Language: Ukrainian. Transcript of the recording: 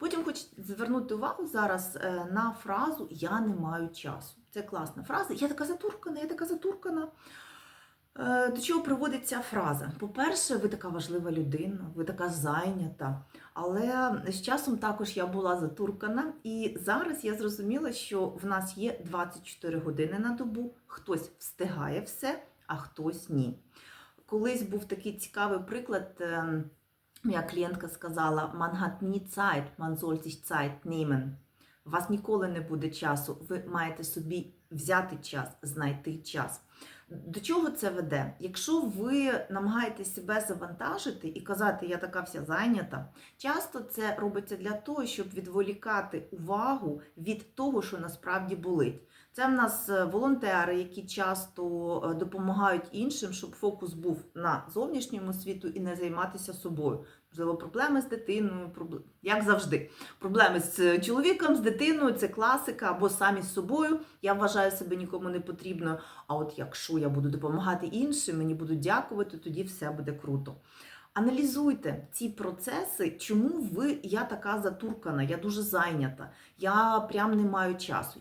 Потім хочу звернути увагу зараз е, на фразу Я не маю часу. Це класна фраза. Я така затуркана, я така затуркана. Е, До чого приводить ця фраза? По-перше, ви така важлива людина, ви така зайнята. Але з часом також я була затуркана, і зараз я зрозуміла, що в нас є 24 години на добу. Хтось встигає все, а хтось ні. Колись був такий цікавий приклад. Моя клієнтка сказала: Man hat nie Zeit, man soll sich Zeit nehmen. У вас ніколи не буде часу. Ви маєте собі взяти час, знайти час. До чого це веде? Якщо ви намагаєтесь себе завантажити і казати, я така вся зайнята, часто це робиться для того, щоб відволікати увагу від того, що насправді болить. Це в нас е, волонтери, які часто е, допомагають іншим, щоб фокус був на зовнішньому світу і не займатися собою. Можливо, проблеми з дитиною, як завжди. Проблеми з е, чоловіком, з дитиною це класика, або самі з собою. Я вважаю себе нікому не потрібно. А от якщо я буду допомагати іншим, мені будуть дякувати, тоді все буде круто. Аналізуйте ці процеси, чому ви я така затуркана, я дуже зайнята, я прям не маю часу.